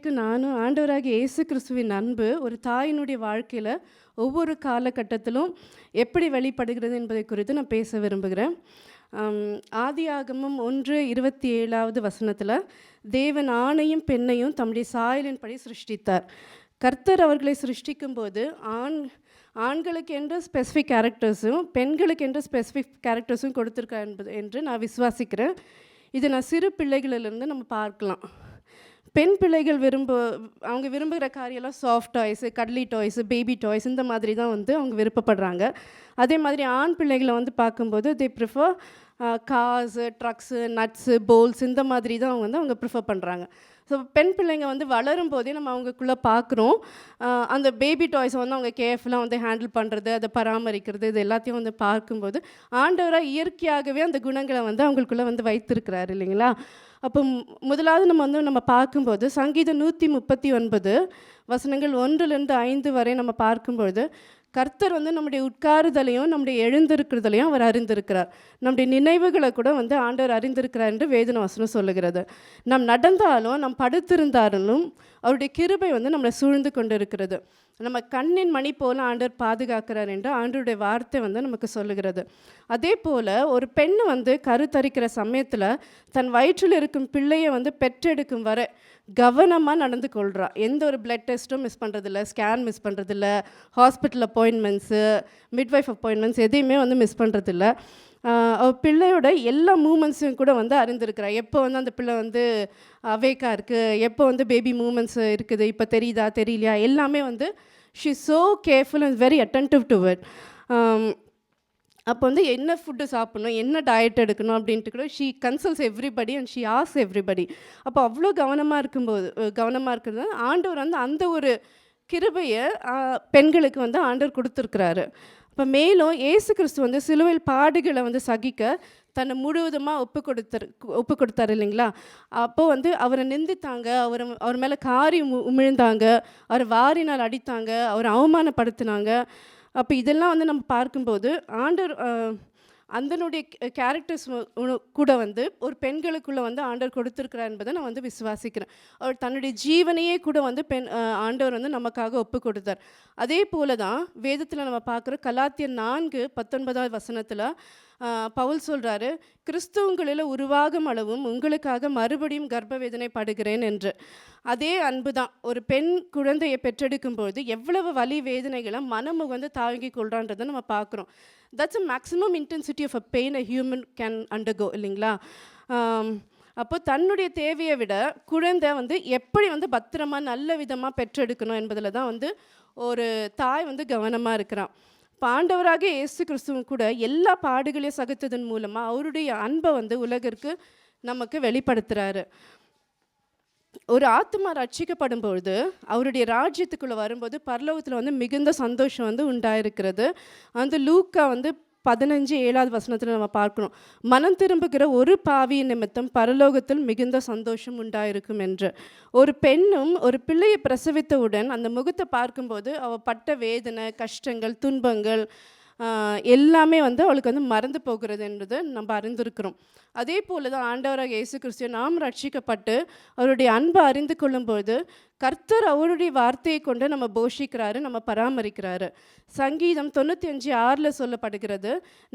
இன்றைக்கு நானும் ஆண்டவராகிய இயேசு கிறிஸ்துவின் அன்பு ஒரு தாயினுடைய வாழ்க்கையில் ஒவ்வொரு காலகட்டத்திலும் எப்படி வெளிப்படுகிறது என்பதை குறித்து நான் பேச விரும்புகிறேன். ஆதி ஆகமம் ஒன்று இருபத்தி ஏழாவது வசனத்தில் தேவன் ஆணையும் பெண்ணையும் தம்முடைய சாயலின்படி சிருஷ்டித்தார். கர்த்தர் அவர்களை சிருஷ்டிக்கும்போது ஆண் ஆண்களுக்கு என்று ஸ்பெசிஃபிக் கேரக்டர்ஸும் பெண்களுக்கு என்று ஸ்பெசிஃபிக் கேரக்டர்ஸும் கொடுத்துருக்கார் என்பது என்று நான் விசுவாசிக்கிறேன். இதை நான் சிறு பிள்ளைகளிலிருந்து நம்ம பார்க்கலாம். பெண் பிள்ளைகள் விரும்ப அவங்க விரும்புகிற காரியெல்லாம் soft toys cuddly toys baby toys இந்த மாதிரி தான் வந்து அவங்க விருப்பப்படுறாங்க. அதே மாதிரி ஆண் பிள்ளைகளை வந்து பார்க்கும்போது they prefer cars trucks nuts balls இந்த மாதிரி தான் அவங்க வந்து அவங்க ப்ரிஃபர் பண்ணுறாங்க ஸோ பெண் பிள்ளைங்க வந்து வளரும் போதே நம்ம அவங்களுக்குள்ளே பார்க்குறோம். அந்த பேபி டாய்ஸை வந்து அவங்க கேர்ஃபுல்லாக வந்து ஹேண்டில் பண்ணுறது அதை பராமரிக்கிறது இது எல்லாத்தையும் வந்து பார்க்கும்போது ஆண்டவராக இயற்கையாகவே அந்த குணங்களை வந்து அவங்களுக்குள்ளே வந்து வைத்திருக்கிறாரு இல்லைங்களா? அப்போ முதலாவது நம்ம வந்து நம்ம பார்க்கும்போது சங்கீதம் நூற்றி முப்பத்தி ஒன்பது வசனங்கள் ஒன்றுலேருந்து ஐந்து வரை நம்ம பார்க்கும்பொழுது கர்த்தர் வந்து நம்முடைய உட்காருதலையும் நம்முடைய எழுந்திருக்கிறதுலையும் அவர் அறிந்திருக்கிறார். நம்முடைய நினைவுகளை கூட வந்து ஆண்டவர் அறிந்திருக்கிறார் என்று வேதன வசனம் சொல்லுகிறது. நாம் நடந்தாலும் நாம் படுத்திருந்தாலும் அவருடைய கிருபை வந்து நம்மளை சூழ்ந்து கொண்டு இருக்கிறது நம்ம கண்ணின் மணி போல் ஆண்டவர் பாதுகாக்கிறார் என்று ஆண்டருடைய வார்த்தை வந்து நமக்கு சொல்லுகிறது. அதே போல் ஒரு பெண் வந்து கருத்தரிக்கிற சமயத்தில் தன் வயிற்றில் இருக்கும் பிள்ளையை வந்து பெற்றெடுக்கும் வரை கவனமாக நடந்து கொள்கிறா எந்த ஒரு பிளட் டெஸ்ட்டும் மிஸ் பண்ணுறதில்ல ஸ்கேன் மிஸ் பண்ணுறதில்ல ஹாஸ்பிட்டல் அப்பாயின்மெண்ட்ஸு மிட்வைஃப் அப்பாயின்மெண்ட்ஸ் எதையுமே வந்து மிஸ் பண்ணுறதில்ல பிள்ளையோட எல்லா மூமெண்ட்ஸையும் கூட வந்து அறிந்திருக்கிறார் எப்போ வந்து அந்த பிள்ளை வந்து அவேக்காக இருக்குது எப்போ வந்து பேபி மூமெண்ட்ஸ் இருக்குது இப்போ தெரியுதா தெரியலையா எல்லாமே வந்து she so careful and very attentive to it அப்போ வந்து என்ன ஃபுட்டு சாப்பிட்ணும் என்ன டயட் எடுக்கணும் அப்படின்ட்டு கூட she consults everybody and she as everybody அப்போ அவ்வளோ கவனமாக இருக்கும்போது கவனமாக இருக்கிறது ஆண்டவர் வந்து அந்த ஒரு கிருபையை பெண்களுக்கு வந்து ஆண்டவர் கொடுத்துருக்குறாரு. அப்போ மேலும் ஏசு கிறிஸ்து வந்து சிலுவையில் பாடுகளை வந்து சகிக்க தன்னை முழுவதுமாக ஒப்பு கொடுத்தாரு ஒப்பு கொடுத்தாரு இல்லைங்களா? அப்போ வந்து அவரை நிந்தித்தாங்க அவர் அவர் மேலே காரி உமிழ்ந்தாங்க அவர் வாரினால் அடித்தாங்க அவரை அவமானப்படுத்தினாங்க. அப்போ இதெல்லாம் வந்து நம்ம பார்க்கும்போது ஆண்டவர் அந்தனுடைய கேரக்டர்ஸ் கூட வந்து ஒரு பெண்களுக்குள்ள வந்து ஆண்டவர் கொடுத்துருக்கிறார் என்பதை நான் வந்து விசுவாசிக்கிறேன். அவர் தன்னுடைய ஜீவனையே கூட வந்து பெண் ஆண்டவர் வந்து நமக்காக ஒப்பு கொடுத்தார். அதே போல தான் வேதத்தில் நம்ம பார்க்குற கலாத்திய நான்கு பத்தொன்பதாவது வசனத்தில் பவுல் சொல்கிறாரு கிறிஸ்துவங்களில் உருவாகும் அளவும் உங்களுக்காக மறுபடியும் கர்ப்பவேதனை படுகிறேன் என்று. அதே அன்பு தான் ஒரு பெண் குழந்தையை பெற்றெடுக்கும் பொழுது எவ்வளவு வலி வேதனைகளை மனம் வந்து தாங்கி கொள்றான்றதை நம்ம பார்க்குறோம். That's a maximum intensity of a pain a human can undergo இல்லைங்களா? அப்போது அப்போ தன்னுடைய தேவையை விட குழந்தை வந்து எப்படி வந்து பத்திரமா நல்ல விதமாக பெற்றெடுக்கணும் என்பதில் தான் வந்து ஒரு தாய் வந்து கவனமாக இருக்கிறான். ஆண்டவராக இயேசு கிறிஸ்துவும் கூட எல்லா பாடுகளையும் சகித்ததன் மூலமாக அவருடைய அன்பை வந்து உலகிற்கு நமக்கு வெளிப்படுத்துகிறாரு ஒரு ஆத்மா ரட்சிக்கப்படும் பொழுது அவருடைய ராஜ்யத்துக்குள்ளே வரும்போது பரலோகத்தில் வந்து மிகுந்த சந்தோஷம் வந்து உண்டாயிருக்கிறது. அந்த லூக்கா வந்து பதினஞ்சு ஏழாவது வசனத்தில் நம்ம பார்க்கணும். மனம் திரும்புகிற ஒரு பாவியின் நிமித்தம் பரலோகத்தில் மிகுந்த சந்தோஷம் உண்டாயிருக்கும் என்று. ஒரு பெண்ணும் ஒரு பிள்ளையை பிரசவித்தவுடன் அந்த முகத்தை பார்க்கும்போது அவள் பட்ட வேதனை கஷ்டங்கள் துன்பங்கள் எல்லாமே வந்து அவளுக்கு வந்து மறந்து போகிறது என்பது நம்ம அறிந்திருக்கிறோம். அதே போல் தான் ஆண்டவராக இயேசு கிறிஸ்து நாம் ரட்சிக்கப்பட்டு அவருடைய அன்பை அறிந்து கொள்ளும்போது கர்த்தர் அவருடைய வார்த்தையை கொண்டு நம்ம போஷிக்கிறாரு நம்ம பராமரிக்கிறாரு. சங்கீதம் தொண்ணூற்றி அஞ்சு ஆறில் சொல்லப்படுகிறது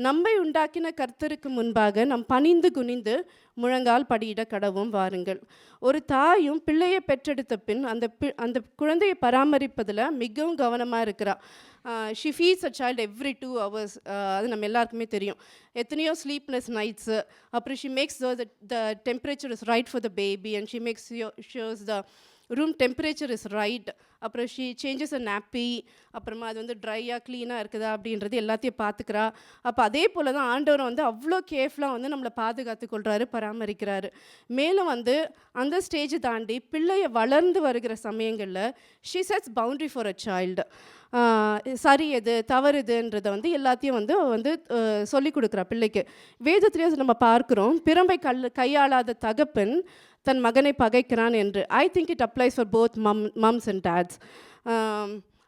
நம்மை உண்டாக்கின கர்த்தருக்கு முன்பாக நம் பணிந்து குனிந்து முழங்கால் படியிட கடவும் வாருங்கள். ஒரு தாயும் பிள்ளையை பெற்றெடுத்த பின் அந்த பி அந்த குழந்தையை பராமரிப்பதில் மிகவும் கவனமாக இருக்கிறாள் she feeds a child every two hours அது நம்ம எல்லாருக்குமே தெரியும். எத்தனையோ ஸ்லீப்லெஸ் நைட்ஸு அப்புறம் she makes the temperature is right for the baby and she makes shows the room temperature is right அப்புறம் ஷீ சேஞ்சஸ் அ நாப்பி அப்புறமா அது வந்து ட்ரையாக க்ளீனாக இருக்குதா அப்படின்றது எல்லாத்தையும் பார்த்துக்கிறா. அப்போ அதே போல் தான் ஆண்டவர் வந்து அவ்வளோ கேர்ஃபுல்லாக வந்து நம்மளை பாதுகாத்து கொள்கிறாரு பராமரிக்கிறாரு. மேலும் வந்து அந்த ஸ்டேஜை தாண்டி பிள்ளையை வளர்ந்து வருகிற சமயங்களில் she sets boundary for a child சரி எது தவறு எதுன்றதை வந்து எல்லாத்தையும் வந்து வந்து சொல்லி கொடுக்குறா பிள்ளைக்கு. வேதத்திலேயே நம்ம பார்க்குறோம் பிறம்பை கல் கையாளாத தகப்பன் தன் மகனை பகைக்கிறான் என்று. I think it applies for both mum mums and dads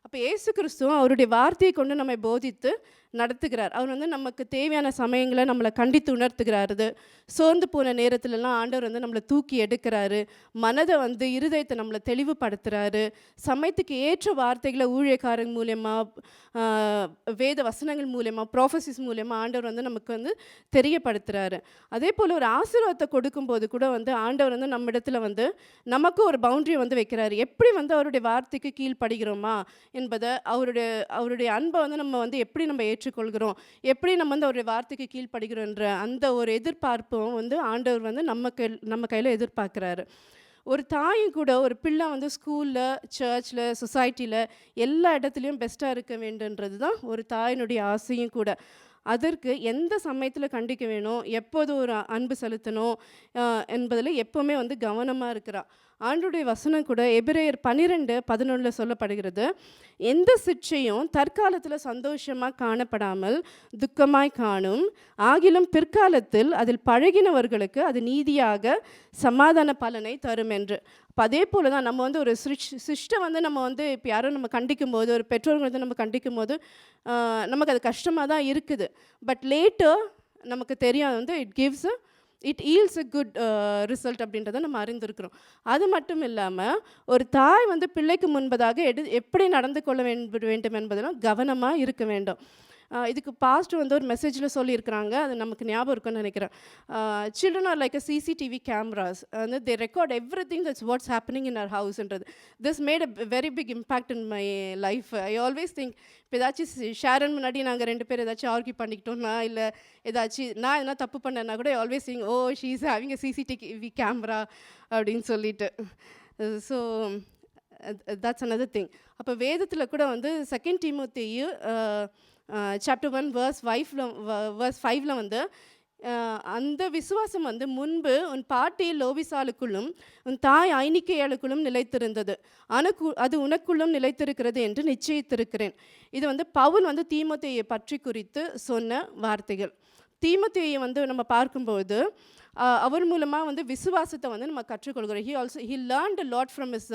அப்போ ஏசு கிறிஸ்துவும் அவருடைய வார்த்தையை கொண்டு நம்மை போதித்து நடத்துகிறார். அவர் வந்து நமக்கு தேவையான சமயங்களை நம்மளை கண்டித்து உணர்த்துகிறாரு. சோர்ந்து போன நேரத்துலலாம் ஆண்டவர் வந்து நம்மளை தூக்கி எடுக்கிறாரு. மனதை வந்து இருதயத்தை நம்மளை தெளிவுபடுத்துகிறாரு சமயத்துக்கு ஏற்ற வார்த்தைகளை ஊழியக்காரங்க மூலயமா வேத வசனங்கள் மூலயமா ப்ராஃபசிஸ் மூலயமா ஆண்டவர் வந்து நமக்கு வந்து தெரியப்படுத்துகிறாரு அதே போல் ஒரு ஆசீர்வாதத்தை கொடுக்கும்போது கூட வந்து ஆண்டவர் வந்து நம்ம இடத்துல வந்து நமக்கு ஒரு பவுண்டரி வந்து வைக்கிறாரு. எப்படி வந்து அவருடைய வார்த்தைக்கு கீழ்ப்படுகிறோமா என்பதை அவருடைய அவருடைய அன்பை வந்து நம்ம வந்து எப்படி நம்ம ஏற்றுக்கொள்கிறோம். எப்படி நம்ம வந்து அவருடைய வார்த்தைக்கு கீழ்ப்படுகிறோன்ற அந்த ஒரு எதிர்பார்ப்பும் வந்து ஆண்டவர் வந்து நம்ம கை நம்ம கையில் எதிர்பார்க்குறாரு. ஒரு தாயும் கூட ஒரு பிள்ளை வந்து ஸ்கூலில் சர்ச்சில் சொசைட்டியில் எல்லா இடத்துலையும் பெஸ்ட்டாக இருக்க வேண்டுன்றது தான் ஒரு தாயினுடைய ஆசையும் கூட. அதற்கு எந்த சமயத்தில் கண்டிக்க வேணும்? எப்போது ஒரு அன்பு செலுத்தணும்? என்பதில் எப்போவுமே வந்து கவனமாக இருக்கிறா. ஆண்டுடைய வசனம் கூட எபிரேயர் பன்னிரெண்டு பதினொன்றில் சொல்லப்படுகிறது. எந்த சிற்றையும் தற்காலத்தில் சந்தோஷமாக காணப்படாமல் துக்கமாய் காணும். ஆகிலும் பிற்காலத்தில் அதில் பழகினவர்களுக்கு அது நீதியாக சமாதான பலனை தரும் என்று. அப்போ அதே போல் தான் நம்ம வந்து ஒரு சிஷ் சிஷ்டை வந்து நம்ம வந்து இப்போ யாரும் நம்ம கண்டிக்கும் போது ஒரு பெற்றோர்கள் வந்து நம்ம கண்டிக்கும் போது நமக்கு அது கஷ்டமாக தான் இருக்குது. பட் லேட்டர் நமக்கு தெரியும் வந்து it gives it yields a good result அப்படின்றத நம்ம அறிந்திருக்கிறோம். அது மட்டும் இல்லாமல் ஒரு தாய் வந்து பிள்ளைக்கு முன்பதாக எடு எப்படி நடந்து கொள்ள வேண்டும் வேண்டும் என்பதிலும் கவனமாக இருக்க வேண்டும். இதுக்கு பாஸ்ட் வந்து ஒரு மெசேஜில் சொல்லியிருக்கிறாங்க. அது நமக்கு ஞாபகம் இருக்கும்னு நினைக்கிறேன். Children are like a CCTV cameras வந்து they record everything that's what's happening in our ஹவுஸ்ன்றது this made a very big impact in my life I always think இப்போ ஏதாச்சும் ஷேரன் முன்னாடி நாங்கள் ரெண்டு பேர் ஏதாச்சும் ஆர்கியூ பண்ணிக்கிட்டோம்னா இல்லை ஏதாச்சும் நான் எதனா தப்பு பண்ணேன்னா கூட always think oh she's having a CCTV camera அப்படின்னு சொல்லிட்டு. ஸோ தட்ஸ் அனதர் திங் அப்போ வேதத்தில் கூட வந்து second Timothy chapter one verse ஃபைவ்ல வேர்ஸ் ஃபைவ்ல வந்து அந்த விசுவாசம் வந்து முன்பு உன் பாட்டி லோபிசாலுக்குள்ளும் உன் தாய் ஐனிக்கையாளுக்குள்ளும் நிலைத்திருந்தது. அனக்கு அது உனக்குள்ளும் நிலைத்திருக்கிறது என்று நிச்சயித்திருக்கிறேன். இது வந்து பவுல் வந்து தீமத்தையை பற்றி குறித்து சொன்ன வார்த்தைகள். தீமத்தையை வந்து நம்ம பார்க்கும்போது அவர் மூலமாக வந்து விசுவாசத்தை வந்து நம்ம கற்றுக்கொள்கிறோம். He also he learned lot from is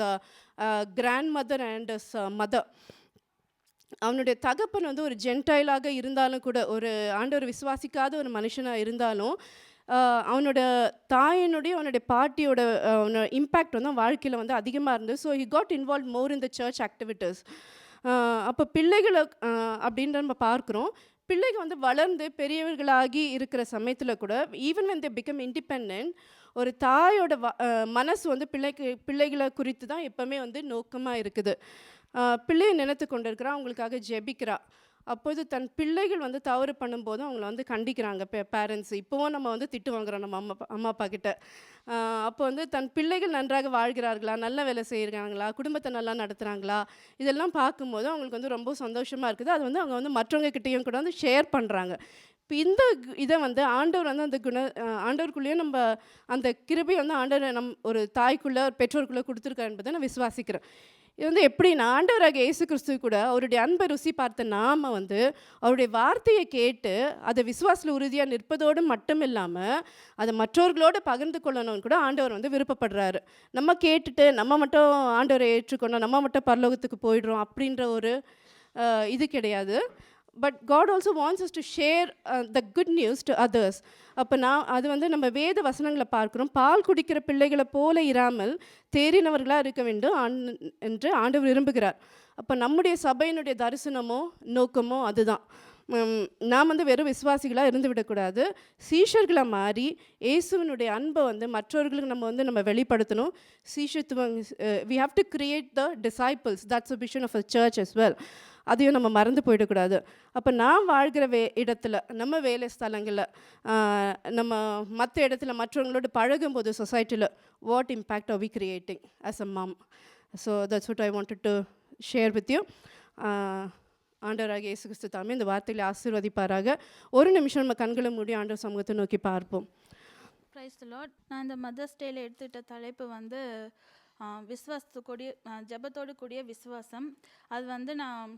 grandmother and is mother அவனுடைய தகப்பன் வந்து ஒரு ஜென்டைலாக இருந்தாலும் கூட ஒரு ஆண்டவர் விசுவாசிக்காத ஒரு மனுஷனாக இருந்தாலும் அவனோட தாயினுடைய அவனுடைய பாட்டியோட இம்பேக்ட் வந்து வாழ்க்கையில் வந்து அதிகமாக இருந்தது. So he got involve more in the church activities அப்போ பிள்ளைகளை அப்படின்ற நம்ம பார்க்குறோம். பிள்ளைங்க வந்து வளர்ந்து பெரியவர்களாகி இருக்கிற சமயத்தில் கூட even when they become independent ஒரு தாயோட வ மனசு வந்து பிள்ளைக்கு பிள்ளைகளை குறித்து தான் எப்போவுமே வந்து நோக்கமாக இருக்குது. பிள்ளையை நினைத்து கொண்டிருக்கிறா அவங்களுக்காக ஜெபிக்கிறா. அப்போது தன் பிள்ளைகள் வந்து தவறு பண்ணும்போது அவங்கள வந்து கண்டிக்கிறாங்க. பே பேரண்ட்ஸ் இப்போவும் நம்ம வந்து திட்டு வாங்குறோம் நம்ம அம்மா அப்பா- அம்மா அப்பா கிட்ட. அப்போ வந்து தன் பிள்ளைகள் நன்றாக வாழ்கிறார்களா? நல்ல வேலை செய்கிறாங்களா? குடும்பத்தை நல்லா நடத்துகிறாங்களா இதெல்லாம் பார்க்கும்போது அவங்களுக்கு வந்து ரொம்ப சந்தோஷமாக இருக்குது. அது வந்து அவங்க வந்து மற்றவங்க கிட்டேயும் கூட வந்து ஷேர் பண்ணுறாங்க இப்போ இந்த இதை வந்து ஆண்டவர் வந்து அந்த குண ஆண்டவருக்குள்ளேயே ஆண்டவருக்குள்ளேயும் நம்ம அந்த கிருபை வந்து ஆண்டவர் நம் ஒரு தாய்க்குள்ளே ஒரு பெற்றோருக்குள்ளே கொடுத்துருக்காரு என்பதை நான் விசுவாசிக்கிறேன். இது வந்து எப்படின்னா ஆண்டவராக இயேசு கிறிஸ்து கூட அவருடைய அன்பை ருசி பார்த்த நாம வந்து அவருடைய வார்த்தையை கேட்டு அதை விசுவாசத்தில் உறுதியாக நிற்பதோடு மட்டும் இல்லாமல் அதை மற்றவர்களோடு பகிர்ந்து கொள்ளணும்னு கூட ஆண்டவர் வந்து விருப்பப்படுறாரு. நம்ம கேட்டுட்டு நம்ம மட்டும் ஆண்டவரை ஏற்றுக்கொண்டோம் நம்ம மட்டும் பரலோகத்துக்கு போயிடுறோம் அப்படின்ற ஒரு இது கிடையாது. But God also wants us to share the good news to others அப்போ நான் அது வந்து நம்ம வேத வசனங்களை பார்க்குறோம். பால் குடிக்கிற பிள்ளைகளை போல இராமல் தேறினவர்களாக இருக்க வேண்டும் என்று ஆண்டவர் விரும்புகிறார். அப்போ நம்முடைய சபையினுடைய தரிசனமோ நோக்கமோ அதுதான். நாம் வந்து வெறும் விசுவாசிகளாக இருந்து விடக்கூடாது. சீஷர்களாக மாறி இயேசுவினுடைய அன்பை வந்து மற்றவர்களுக்கு நம்ம வந்து நம்ம வெளிப்படுத்தணும். சீஷத்துவம் we have to create the disciples that's a vision of a church as well அதையும் நம்ம மறந்து போயிடக்கூடாது. அப்போ நான் வாழ்கிற வே இடத்துல நம்ம வேலை ஸ்தலங்களில் நம்ம மற்ற இடத்துல மற்றவங்களோட பழகும்போது சொசைட்டியில் what impact are we creating as a mom so that's what I wanted to share with you ஆண்டவராக இயேசு கிறிஸ்து தாமே இந்த வார்த்தையில் ஆசீர்வதிப்பாராக. ஒரு நிமிஷம் நம்ம கண்களை மூடி ஆண்டவர் சமூகத்தை நோக்கி பார்ப்போம். ப்ரைஸ் லாட் நான் இந்த மதர்ஸ் டேயில் எடுத்துக்கிட்ட தலைப்பு வந்து விஸ்வாசத்து கூடிய ஜபத்தோடு ஜெபத்தோடு கூடிய விசுவாசம். அது வந்து நான்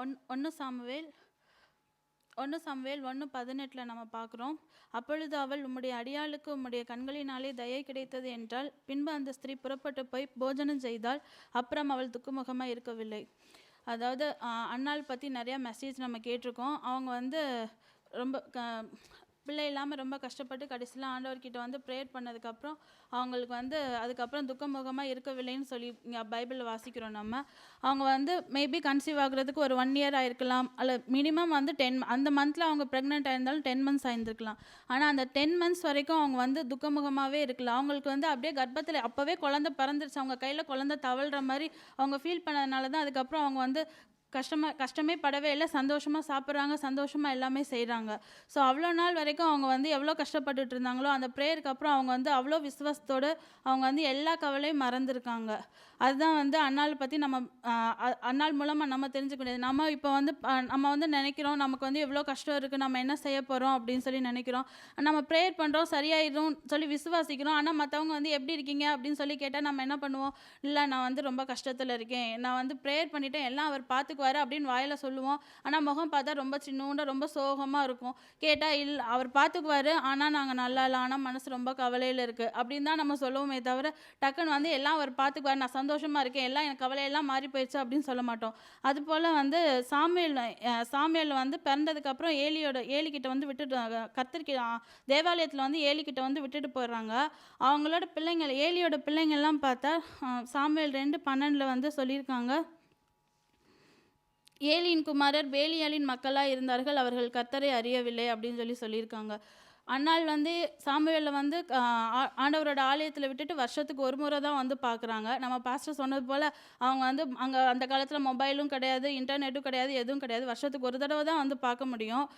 ஒன் ஒன்று சாமுவேல் ஒன்று சாமுவேல் ஒன்று பதினெட்டில் நம்ம பார்க்குறோம். அப்பொழுது அவள் உம்முடைய அடியாளுக்கு உம்முடைய கண்களினாலே தயை கிடைத்தது என்றால் பின்பு அந்த ஸ்திரீ புறப்பட்டு போய் போஜனம் செய்தால் அப்புறம் அவள் துக்குமுகமாக இருக்கவில்லை. அதாவது அண்ணாள் பற்றி நிறையா மெசேஜ் நம்ம கேட்டிருக்கோம். அவங்க வந்து ரொம்ப க பிள்ளை இல்லாமல் ரொம்ப கஷ்டப்பட்டு கடைசியில் ஆண்டவர்கிட்ட வந்து ப்ரேயர் பண்ணதுக்கப்புறம் அவங்களுக்கு வந்து அதுக்கப்புறம் துக்கமுகமாக இருக்கவில்லைன்னு சொல்லி இங்கே பைபிளில் வாசிக்கிறோம் நம்ம. அவங்க வந்து மேபி கன்சீவ் ஆகுறதுக்கு ஒரு ஒன் இயர் ஆயிருக்கலாம். அல்ல மினிமம் வந்து டென் அந்த மந்தில் அவங்க ப்ரெக்னென்ட் ஆயிருந்தாலும் டென் மந்த்ஸ் ஆயிருந்துருக்கலாம். ஆனால் அந்த டென் மந்த்ஸ் வரைக்கும் அவங்க வந்து துக்கமுகமாகவே இருக்கலாம் அவங்களுக்கு வந்து அப்படியே கர்ப்பத்தில் அப்போவே குழந்தை பிறந்துருச்சு. அவங்க கையில் குழந்தை தவழ்கிற மாதிரி அவங்க ஃபீல் பண்ணதுனால தான் அதுக்கப்புறம் அவங்க வந்து கஷ்டமாக கஷ்டமே படவே இல்லை. சந்தோஷமாக சாப்பிட்றாங்க சந்தோஷமாக எல்லாமே செய்கிறாங்க ஸோ அவ்வளோ நாள் வரைக்கும் அவங்க வந்து எவ்வளோ கஷ்டப்பட்டுட்டு இருந்தாங்களோ அந்த ப்ரேயருக்கு அப்புறம் அவங்க வந்து அவ்வளோ விசுவாசத்தோடு அவங்க வந்து எல்லா கவலையும் மறந்துருக்காங்க. அதுதான் வந்து அண்ணால் பற்றி நம்ம அண்ணால் மூலமாக நம்ம தெரிஞ்சுக்க முடியாது நம்ம இப்போ வந்து நம்ம வந்து நினைக்கிறோம் நமக்கு வந்து எவ்வளோ கஷ்டம் இருக்குது நம்ம என்ன செய்ய போகிறோம் அப்படின்னு சொல்லி நினைக்கிறோம். நம்ம ப்ரேயர் பண்ணுறோம் சரியாயிடும் சொல்லி விசுவாசிக்கிறோம். ஆனால் மற்றவங்க வந்து எப்படி இருக்கீங்க அப்படின்னு சொல்லி கேட்டால் நம்ம என்ன பண்ணுவோம்? இல்லை நான் வந்து ரொம்ப கஷ்டத்தில் இருக்கேன். நான் வந்து ப்ரேயர் பண்ணிவிட்டேன் எல்லாம் அவர் பார்த்துக்குவார் அப்படின்னு வாயில் சொல்லுவோம். ஆனால் முகம் பார்த்தா ரொம்ப சின்னோண்ட ரொம்ப சோகமாக இருக்கும். கேட்டால் இல்லை அவர் பார்த்துக்குவாரு ஆனால் நாங்கள் நல்லா இல்லை. ஆனால் மனசு ரொம்ப கவலையில் இருக்குது அப்படின்னு தான் நம்ம சொல்லுவோமே தவிர டக்குன்னு வந்து எல்லாம் அவர் பார்த்துக்குவார் நான் சந்தோஷமாக இருக்கேன். எல்லாம் எனக்கு கவலையெல்லாம் மாறி போயிடுச்சு அப்படின்னு சொல்ல மாட்டோம். அதுபோல் வந்து சாமியல் சாமியல் வந்து பிறந்ததுக்கப்புறம் ஏலியோட ஏலிக்கிட்ட வந்து விட்டுட்டு கத்திரிக்கை தேவாலயத்தில் வந்து ஏலிக்கிட்ட வந்து விட்டுட்டு போயிடுறாங்க. அவங்களோட பிள்ளைங்கள் ஏலியோட பிள்ளைங்கள்லாம் பார்த்தா சாமியல் ரெண்டு பன்னெண்டில் வந்து சொல்லியிருக்காங்க. ஏலியின் குமாரர் பேலியாலின் மக்களாக இருந்தார்கள் அவர்கள் கத்தரை அறியவில்லை அப்படின்னு சொல்லி சொல்லியிருக்காங்க. அன்னால் வந்து சாமுவேலில் வந்து ஆ- ஆண்டவரோட ஆலயத்தில் விட்டுட்டு வருஷத்துக்கு ஒரு முறை தான் வந்து பார்க்குறாங்க. நம்ம பாஸ்டர் சொன்னது போல் அவங்க வந்து அங்கே அந்த காலத்தில் மொபைலும் கிடையாது இன்டர்நெட்டும் கிடையாது எதுவும் கிடையாது. வருஷத்துக்கு ஒரு தடவை தான் வந்து பார்க்க முடியும்.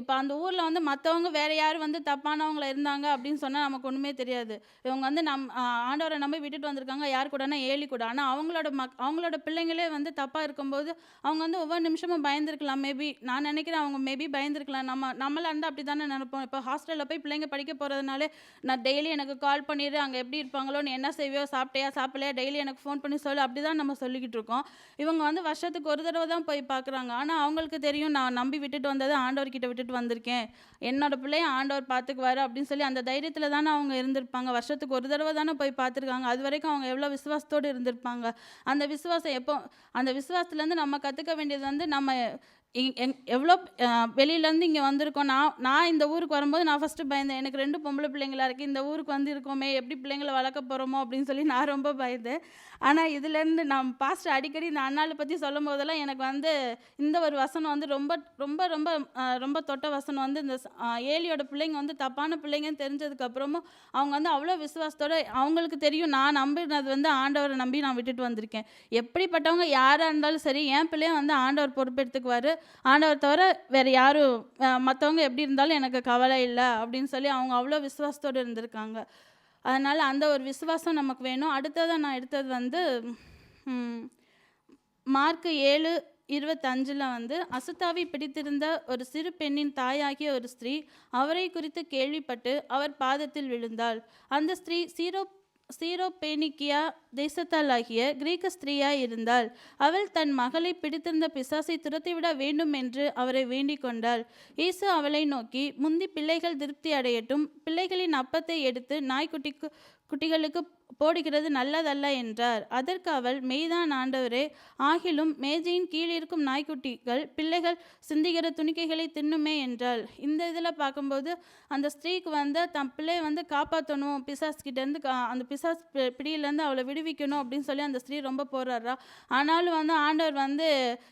இப்போ அந்த ஊரில் வந்து மற்றவங்க வேறு யார் வந்து தப்பானவங்கள இருந்தாங்க அப்படின்னு சொன்னால் நமக்கு ஒன்றுமே தெரியாது. இவங்க வந்து நம் ஆண்டவரை நம்பி விட்டுட்டு வந்திருக்காங்க யார் கூடனா ஏழி கூட. ஆனால் அவங்களோட மக் அவங்களோட பிள்ளைங்களே வந்து தப்பாக இருக்கும்போது அவங்க வந்து ஒவ்வொரு நிமிஷமும் பயந்துருக்கலாம். மேபி நான் நினைக்கிறேன் அவங்க மேபி பயந்துருக்கலாம். நம்ம நம்மளாக இருந்தால் அப்படி தானே நினைப்போம். இப்போ ஹாஸ்டலில் போய் பிள்ளைங்க படிக்க போகிறதுனாலே நான் டெய்லி எனக்கு கால் பண்ணிடு அங்கே எப்படி இருப்பாங்களோ நீ என்ன செய்வியோ சாப்பிட்டையா சாப்பிடலையா டெய்லி எனக்கு ஃபோன் பண்ணி சொல்லு அப்படி தான் நம்ம சொல்லிக்கிட்டு இருக்கோம். இவங்க வந்து வருஷத்துக்கு ஒரு தடவை தான் போய் பார்க்குறாங்க. ஆனால் அவங்களுக்கு தெரியும் நான் நம்பி விட்டுட்டு வந்தது ஆண்டவர்கிட்ட விட்டுட்டு வந்திருக்கேன். என்னோட பிள்ளைய ஆண்டவர் பார்த்துக்குவாரு அப்படின்னு சொல்லி அந்த தைரியத்தில் தானே அவங்க இருந்திருப்பாங்க. வருஷத்துக்கு ஒரு தடவை தானே போய் பார்த்துருக்காங்க. அது வரைக்கும் அவங்க எவ்வளோ விசுவாசத்தோடு இருந்திருப்பாங்க. அந்த விசுவாசம் எப்போ அந்த விசுவாசத்துலேருந்து நம்ம கற்றுக்க வேண்டியது வந்து நம்ம இ- எங் எவ்வளோ வெளியிலேருந்து இங்கே வந்திருக்கோம். நான் நான் இந்த ஊருக்கு வரும்போது நான் ஃபஸ்ட்டு பயந்தேன். எனக்கு ரெண்டு பொம்பளை பிள்ளைங்களா இருக்குது இந்த ஊருக்கு வந்து இருக்கோமே எப்படி பிள்ளைங்களை வளர்க்க போகிறோமோ அப்படின்னு சொல்லி நான் ரொம்ப பயந்தேன். ஆனால் இதுலேருந்து நான் பாஸ்ட் அடிக்கடி இந்த அண்ணாளை பற்றி சொல்லும் போதெல்லாம் எனக்கு வந்து இந்த ஒரு வசனம் வந்து ரொம்ப ரொம்ப ரொம்ப ரொம்ப தொட்ட வசனம் வந்து இந்த ஏலியோட பிள்ளைங்க வந்து தப்பான பிள்ளைங்கன்னு தெரிஞ்சதுக்கப்புறமும் அவங்க வந்து அவ்வளோ விசுவாசத்தோடு அவங்களுக்கு தெரியும். நான் நம்பினது வந்து ஆண்டவரை நம்பி நான் விட்டுட்டு வந்திருக்கேன். எப்படிப்பட்டவங்க யாராக இருந்தாலும் சரி என் பிள்ளைய வந்து ஆண்டவர் பொறுப்பெடுத்துக்குவார். ஆண்டவர் தவிர வேறு யாரும் மற்றவங்க எப்படி இருந்தாலும் எனக்கு கவலை இல்லை அப்படின்னு சொல்லி அவங்க அவ்வளோ விசுவாசத்தோடு இருந்திருக்காங்க. அதனால் அந்த ஒரு விசுவாசம் நமக்கு வேணும். அடுத்ததாக நான் எடுத்தது வந்து மார்க் மார்க்கு ஏழு இருபத்தஞ்சில் வந்து அசுத்தாவி பிடித்திருந்த ஒரு சிறு பெண்ணின் தாயாகிய ஒரு ஸ்திரீ அவரை குறித்து கேள்விப்பட்டு அவர் பாதத்தில் விழுந்தாள். அந்த ஸ்திரீ சீரோ சீரோபேனிக்கியா தேசத்தாலாகிய கிரீக்க ஸ்திரீயாய் இருந்தாள் அவள் தன் மகளை பிடித்திருந்த பிசாசை துரத்திவிட வேண்டும் என்று அவரை வேண்டிக் கொண்டாள் ஈசு அவளை நோக்கி முந்தி பிள்ளைகள் திருப்தி அடையட்டும். பிள்ளைகளின் அப்பத்தை எடுத்து நாய்க்குட்டிக்கு குட்டிகளுக்கு போடுகிறது நல்லதல்ல என்றார். அதற்கு அவள் மெய்தான் ஆண்டவரே ஆகிலும் மேஜையின் கீழிருக்கும் நாய்க்குட்டிகள் பிள்ளைகள் சிந்திக்கிற துணிக்கைகளை தின்னுமே என்றாள். இந்த இதில் பார்க்கும்போது அந்த ஸ்திரீக்கு வந்து தன் பிள்ளையை வந்து காப்பாற்றணும் பிசாஸ் கிட்டேருந்து கா அந்த பிசாஸ் பிடியிலேருந்து அவளை விடுவிக்கணும் அப்படின்னு சொல்லி அந்த ஸ்திரீ ரொம்ப போராடுறா. ஆனாலும் வந்து ஆண்டவர் வந்து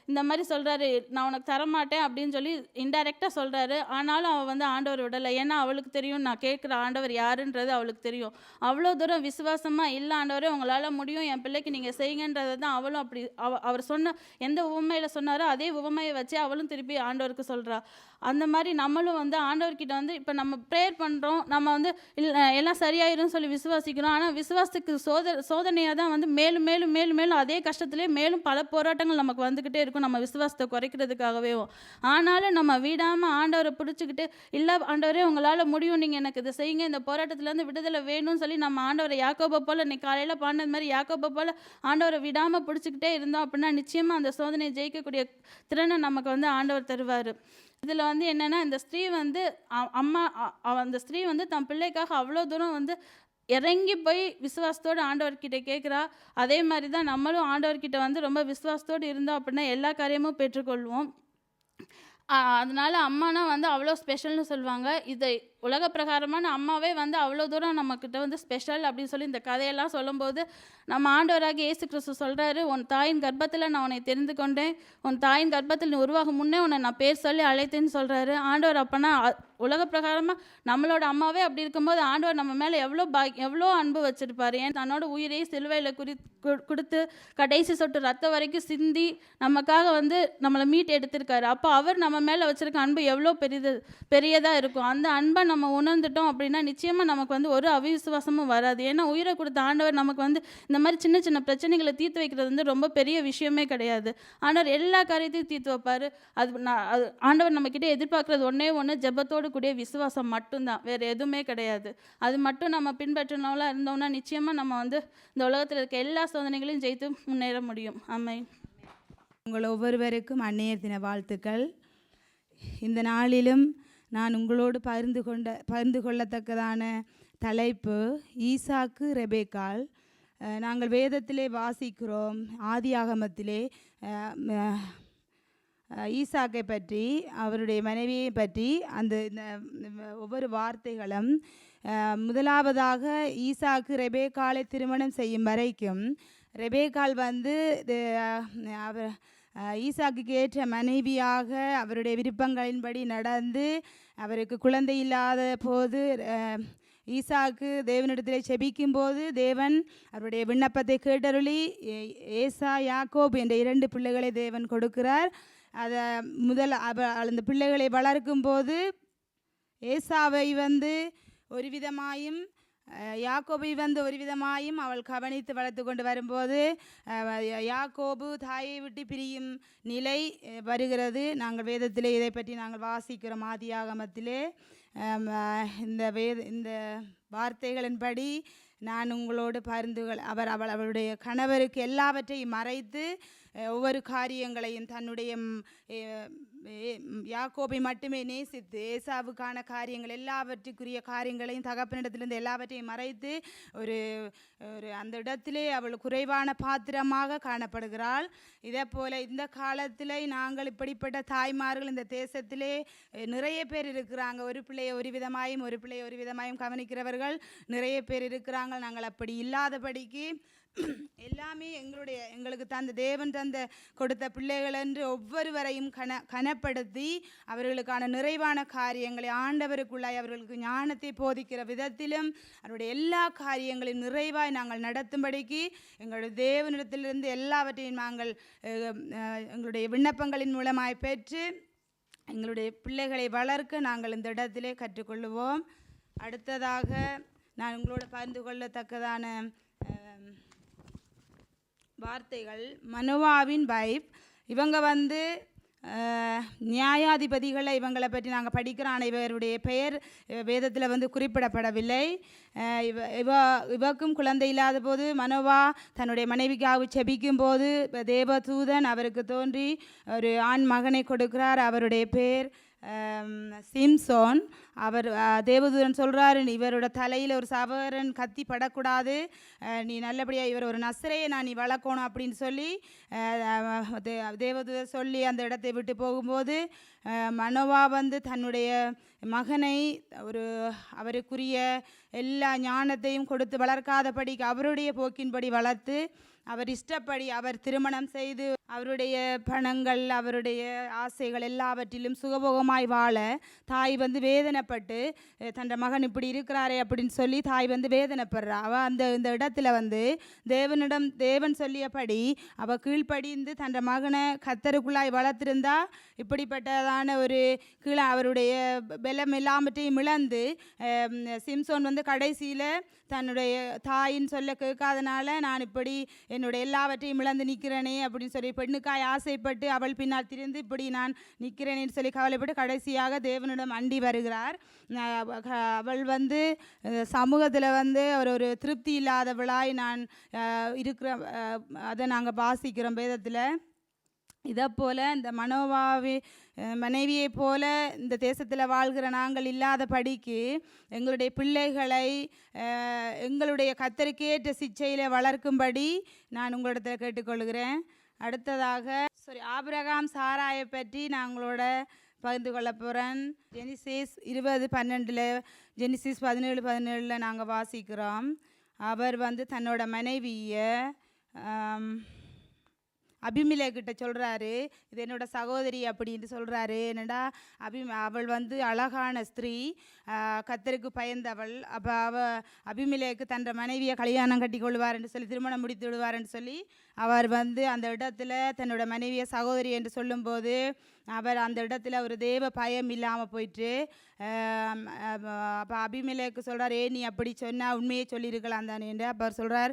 இந்த மாதிரி சொல்கிறாரு நான் உனக்கு தரமாட்டேன் அப்படின்னு சொல்லி இன்டைரக்டாக சொல்கிறாரு ஆனாலும் அவள் வந்து ஆண்டவர் விடலை. ஏன்னா அவளுக்கு தெரியும் நான் கேட்குற ஆண்டவர் யாருன்றது அவளுக்கு தெரியும். அவ்வளோ தூரம் விசுவாசமாக இல்லை ஆண்டவரே உங்களால் முடியும் என் பிள்ளைக்கு நீங்கள் செய்யுங்கன்றதை தான் அவளும் அப்படி அவ அவர் சொன்ன எந்த உவமையில் சொன்னாரோ அதே உவமையை வச்சு அவளும் திருப்பி ஆண்டவருக்கு சொல்கிறா அந்த மாதிரி நம்மளும் வந்து ஆண்டவர்கிட்ட வந்து இப்போ நம்ம ப்ரேயர் பண்ணுறோம் நம்ம வந்து இல்லை எல்லாம் சரியாயிரும்னு சொல்லி விசுவாசிக்கிறோம். ஆனால் விசுவாசத்துக்கு சோத சோதனையாக தான் வந்து மேலும் மேலும் மேலும் மேலும் அதே கஷ்டத்துலேயே மேலும் பல போராட்டங்கள் நமக்கு வந்துக்கிட்டே இருக்கும் நம்ம விசுவாசத்தை குறைக்கிறதுக்காகவே. ஆனாலும் நம்ம விடாமல் ஆண்டவரை பிடிச்சிக்கிட்டு இல்லை ஆண்டவரே உங்களால் முடியும் நீங்கள் எனக்கு இதை செய்யுங்க இந்த போராட்டத்துலேருந்து விடுதலை வேணும்னு சொல்லி நம்ம ஆண்டவரை யாக்கோப போல் இன்னைக்கு காலையில் பாடினது மாதிரி யாக்கோப்பை போல் ஆண்டவரை விடாமல் பிடிச்சிக்கிட்டே இருந்தோம் அப்படின்னா நிச்சயமாக அந்த சோதனையை ஜெயிக்கக்கூடிய திறனை நமக்கு வந்து ஆண்டவர் தருவார். இதில் வந்து என்னென்னா இந்த ஸ்திரீ வந்து அம்மா அ- அந்த ஸ்திரீ வந்து தன் பிள்ளைக்காக அவ்வளோ தூரம் வந்து இறங்கி போய் விசுவாசத்தோடு ஆண்டவர்கிட்ட கேட்குறா. அதே மாதிரி தான் நம்மளும் ஆண்டவர்கிட்ட வந்து ரொம்ப விசுவாசத்தோடு இருந்தோம் அப்படின்னா எல்லா காரியமும் பெற்றுக்கொள்வோம். அதனால் அம்மானா வந்து அவ்வளோ ஸ்பெஷல்னு சொல்லுவாங்க. இதை உலக பிரகாரமான அம்மாவே வந்து அவ்வளோ தூரம் நம்மக்கிட்ட வந்து ஸ்பெஷல் அப்படின்னு சொல்லி இந்த கதையெல்லாம் சொல்லும்போது நம்ம ஆண்டவராக இயேசு கிறிஸ்து சொல்கிறாரு உன் தாயின் கர்ப்பத்தில் நான் உன்னை தெரிந்து கொண்டேன். உன் தாயின் கர்ப்பத்தில் நீ உருவாகும் முன்னே உன்னை நான் பேர் சொல்லி அழைத்தேன்னு சொல்கிறாரு ஆண்டவர் அப்போனா உலக பிரகாரமாக நம்மளோட அம்மாவே அப்படி இருக்கும்போது ஆண்டவர் நம்ம மேலே எவ்வளோ பா எவ்வளோ அன்பு வச்சுருப்பார். ஏன்? தன்னோட உயிரை சிலுவையில் குறி கொடுத்து கடைசி சொட்டு ரத்தம் வரைக்கும் சிந்தி நமக்காக வந்து நம்மளை மீட் எடுத்திருக்காரு அப்போ அவர் நம்ம மேலே வச்சுருக்க அன்பு எவ்வளோ பெரியது பெரியதாக இருக்கும். அந்த அன்பை நம்ம நம்ம உணர்ந்துட்டோம் அப்படின்னா நிச்சயமாக நமக்கு வந்து ஒரு அவிசுவாசமும் வராது. ஏன்னா உயிரை கொடுத்த ஆண்டவர் நமக்கு வந்து இந்த மாதிரி சின்ன சின்ன பிரச்சனைகளை தீர்த்து வைக்கிறது வந்து ரொம்ப பெரிய விஷயமே கிடையாது. ஆனால் எல்லா காரியத்தையும் தீர்த்து வைப்பார். அது நான் அது ஆண்டவர் நம்மக்கிட்ட எதிர்பார்க்குறது ஒன்றே ஒன்று ஜெபத்தோடு கூடிய விசுவாசம் மட்டும்தான். வேறு எதுவுமே கிடையாது. அது மட்டும் நம்ம பின்பற்றினவளாக இருந்தோம்னா நிச்சயமாக நம்ம வந்து இந்த உலகத்தில் இருக்க எல்லா சோதனைகளையும் ஜெயித்து முன்னேற முடியும். ஆமை உங்கள் ஒவ்வொருவருக்கும் அந்நியர் தின வாழ்த்துக்கள். இந்த நாளிலும் நான் உங்களோடு பகிர்ந்து கொண்ட பகிர்ந்து கொள்ளத்தக்கதான தலைப்பு ஈசாக்கு ரெபேக்கால். நாங்கள் வேதத்திலே வாசிக்கிறோம் ஆதி ஆகமத்திலே. ஈசாக்கை பற்றி அவருடைய மனைவியை பற்றி அந்த இந்த ஒவ்வொரு வார்த்தைகளும் முதலாவதாக ஈசாக்கு ரெபேக்காலை திருமணம் செய்யும் வரைக்கும் ரெபேக்கால் வந்து அவர் ஈசாக்கு ஏற்ற மனைவியாக அவருடைய விருப்பங்களின்படி நடந்து அவருக்கு குழந்தை இல்லாத போது ஈசாக்கு தேவனிடத்திலே செபிக்கும் போது தேவன் அவருடைய விண்ணப்பத்தை கேட்டருளி ஏ- ஏசா யாக்கோப் என்ற இரண்டு பிள்ளைகளை தேவன் கொடுக்கிறார். அதை முதல் அவ அந்த பிள்ளைகளை வளர்க்கும் போது ஏசாவை வந்து ஒரு விதமாயும் யாக்கோபு வந்து ஒரு விதமாயும் அவள் கவனித்து வளர்த்து கொண்டு வரும்போது யாக்கோபு தாயை விட்டு பிரியும் நிலை வருகிறது. நாங்கள் வேதத்திலே இதை பற்றி நாங்கள் வாசிக்கிறோம். ஆதியாகமத்திலே இந்த வேத இந்த வார்த்தைகளின்படி நான் உங்களோடு பகிர்ந்து அவர் அவள் அவளுடைய கணவருக்கு எல்லாவற்றையும் மறைத்து ஒவ்வொரு காரியங்களையும் தன்னுடைய யாக்கோபை மட்டுமே நேசித்து ஏசாவுக்கான காரியங்கள் எல்லாவற்றுக்குரிய காரியங்களையும் தகப்பனிடத்திலிருந்து எல்லாவற்றையும் மறைத்து ஒரு ஒரு அந்த இடத்திலே அவள் குறைவான பாத்திரமாக காணப்படுகிறாள். இதே போல் இந்த காலத்தில் நாங்கள் இப்படிப்பட்ட தாய்மார்கள் இந்த தேசத்திலே நிறைய பேர் இருக்கிறாங்க. ஒரு பிள்ளையை ஒரு விதமாயும் ஒரு பிள்ளையை ஒரு விதமாயும் கவனிக்கிறவர்கள் நிறைய பேர் இருக்கிறாங்க. நாங்கள் அப்படி இல்லாதபடிக்கு எல்லாமே எங்களுடைய எங்களுக்கு தந்த தேவன் தந்த கொடுத்த பிள்ளைகள் என்று ஒவ்வொருவரையும் கன கனப்படுத்தி அவர்களுக்கான நிறைவான காரியங்களை ஆண்டவருக்குள்ளாய் அவர்களுக்கு ஞானத்தை போதிக்கிற விதத்திலும் அவருடைய எல்லா காரியங்களையும் நிறைவாய் நாங்கள் நடத்தும்படிக்கு எங்களுடைய தேவனிடத்திலிருந்து எல்லாவற்றையும் நாங்கள் எங்களுடைய விண்ணப்பங்களின் மூலமாய் பெற்று எங்களுடைய பிள்ளைகளை வளர்க்க நாங்கள் இந்த இடத்திலே கற்றுக்கொள்ளுவோம். அடுத்ததாக நான் உங்களோட பகிர்ந்து கொள்ளத்தக்கதான வார்த்தைகள். மனோவாவின் வைப் இவங்க வந்து நியாயாதிபதிகளை இவங்களை பற்றி நாங்கள் படிக்கிறோம். ஆனால் இவருடைய பெயர் வேதத்தில் வந்து குறிப்பிடப்படவில்லை. இவ இவ இவக்கும் குழந்தை இல்லாத போது மனோவா தன்னுடைய மனைவிக்காக செபிக்கும் போது தேவதூதன் அவருக்கு தோன்றி ஒரு ஆண் மகனை கொடுக்கிறார். அவருடைய பேர் சிம்சோன் அவர் தேவதூரன் தேவதூதன் சொல்கிறாரு இவரோட தலையில் ஒரு சவரன் கத்தி படக்கூடாது. நீ நல்லபடியாக இவர் ஒரு நசரையை நான் நீ வளர்க்கணும் அப்படின்னு சொல்லி தேவதூதர் சொல்லி அந்த இடத்தை விட்டு போகும்போது மனோவா வந்து தன்னுடைய மகனை ஒரு அவருக்குரிய எல்லா ஞானத்தையும் கொடுத்து வளர்க்காதபடிக்கு அவருடைய போக்கின்படி வளர்த்து அவர் இஷ்டப்படி அவர் திருமணம் செய்து அவருடைய பணங்கள் அவருடைய ஆசைகள் எல்லாவற்றிலும் சுகபோகமாய் வாழ தாய் வந்து வேதனைப்பட்டு தன் மகன் இப்படி இருக்கிறாரே அப்படின்னு சொல்லி தாய் வந்து வேதனைப்படுறா. அவ அந்த இந்த இடத்துல வந்து தேவனிடம் தேவன் சொல்லியபடி அவ கீழ்ப்படிந்து தன் மகனை கத்தருக்குள்ளாய் வளர்த்திருந்தா இப்படிப்பட்டதான ஒரு கீழே அவருடைய பலம் எல்லாவற்றையும் இழந்து சிம்சோன் வந்து கடைசியில் தன்னுடைய தாயின் சொல்ல கேட்காதனால நான் இப்படி என்னுடைய எல்லாவற்றையும் இழந்து நிற்கிறேனே அப்படின்னு சொல்லி பெண்ணுக்காய் ஆசைப்பட்டு அவள் பின்னால் திரிந்து இப்படி நான் நிற்கிறேனேன்னு சொல்லி கவலைப்பட்டு கடைசியாக தேவனிடம் அண்டி வருகிறார். அவள் வந்து சமூகத்தில் வந்து ஒரு ஒரு திருப்தி இல்லாதவளாய் நான் இருக்கிற அதை நாங்கள் வாசிக்கிறோம் வேதத்தில். இதை போல் இந்த மனோவாவி மனைவியைப் போல இந்த தேசத்தில் வாழ்கிற நாங்கள் இல்லாத படிக்கு எங்களுடைய பிள்ளைகளை எங்களுடைய கத்தரிக்கேற்ற சிச்சையில் வளர்க்கும்படி நான் உங்களிடத்தில் கேட்டுக்கொள்கிறேன். அடுத்ததாக சாரி ஆபிரகாம் சாராயை பற்றி நான் உங்களோட பகிர்ந்து கொள்ள போகிறேன் ஜெனிசிஸ் இருபது பன்னெண்டில் ஜெனிசிஸ் பதினேழு பதினேழில் நாங்கள் வாசிக்கிறோம். அவர் வந்து தன்னோட மனைவியை அபிமிலேக்கிட்ட சொல்கிறாரு இது என்னோட சகோதரி அப்படின்னு சொல்கிறாரு என்னடா அபி அவள் வந்து அழகான ஸ்திரீ கத்தருக்கு பயந்தவள். அப்போ அவ அபிமிலேக்கு தன் மனைவியை கல்யாணம் கட்டி கொள்வார் என்று சொல்லி திருமணம் முடித்து விடுவார்னு சொல்லி அவர் வந்து அந்த இடத்துல தன்னோட மனைவியை சகோதரி என்று சொல்லும்போது அவர் அந்த இடத்துல ஒரு தேவ பயம் இல்லாமல் போயிட்டு அப்போ அபிமலைக்கு சொல்கிறார் ஏ நீ அப்படி சொன்னால் உண்மையை சொல்லியிருக்கலாம் தானே? என்று அப்போ அவர் சொல்கிறார்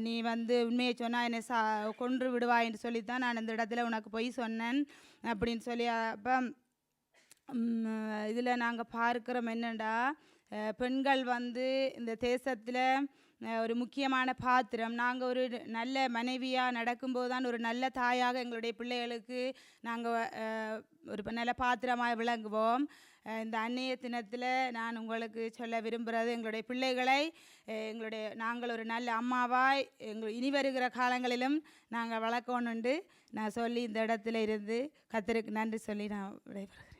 நீ வந்து உண்மையை சொன்னால் என்னை சா கொன்று விடுவாய் என்று சொல்லித்தான் நான் இந்த இடத்துல உனக்கு பொய் சொன்னேன் அப்படின்னு சொல்லி அப்போ இதில் நாங்கள் பார்க்குறோம் என்னென்னா பெண்கள் வந்து இந்த தேசத்தில் ஒரு முக்கியமான பாத்திரம். நாங்கள் ஒரு நல்ல மனைவியாக நடக்கும்போது தான் ஒரு நல்ல தாயாக எங்களுடைய பிள்ளைகளுக்கு நாங்கள் ஒரு நல்ல பாத்திரமாக விளங்குவோம். இந்த அந்நிய தினத்தில் நான் உங்களுக்கு சொல்ல விரும்புகிறது எங்களுடைய பிள்ளைகளை எங்களுடைய நாங்கள் ஒரு நல்ல அம்மாவாய் எங்கள் இனி வருகிற காலங்களிலும் நாங்கள் வளர்க்கணுண்டு. நான் சொல்லி இந்த இடத்துல இருந்து கத்தருக்கு நன்றி சொல்லி நான் விடைபெறுகிறேன்.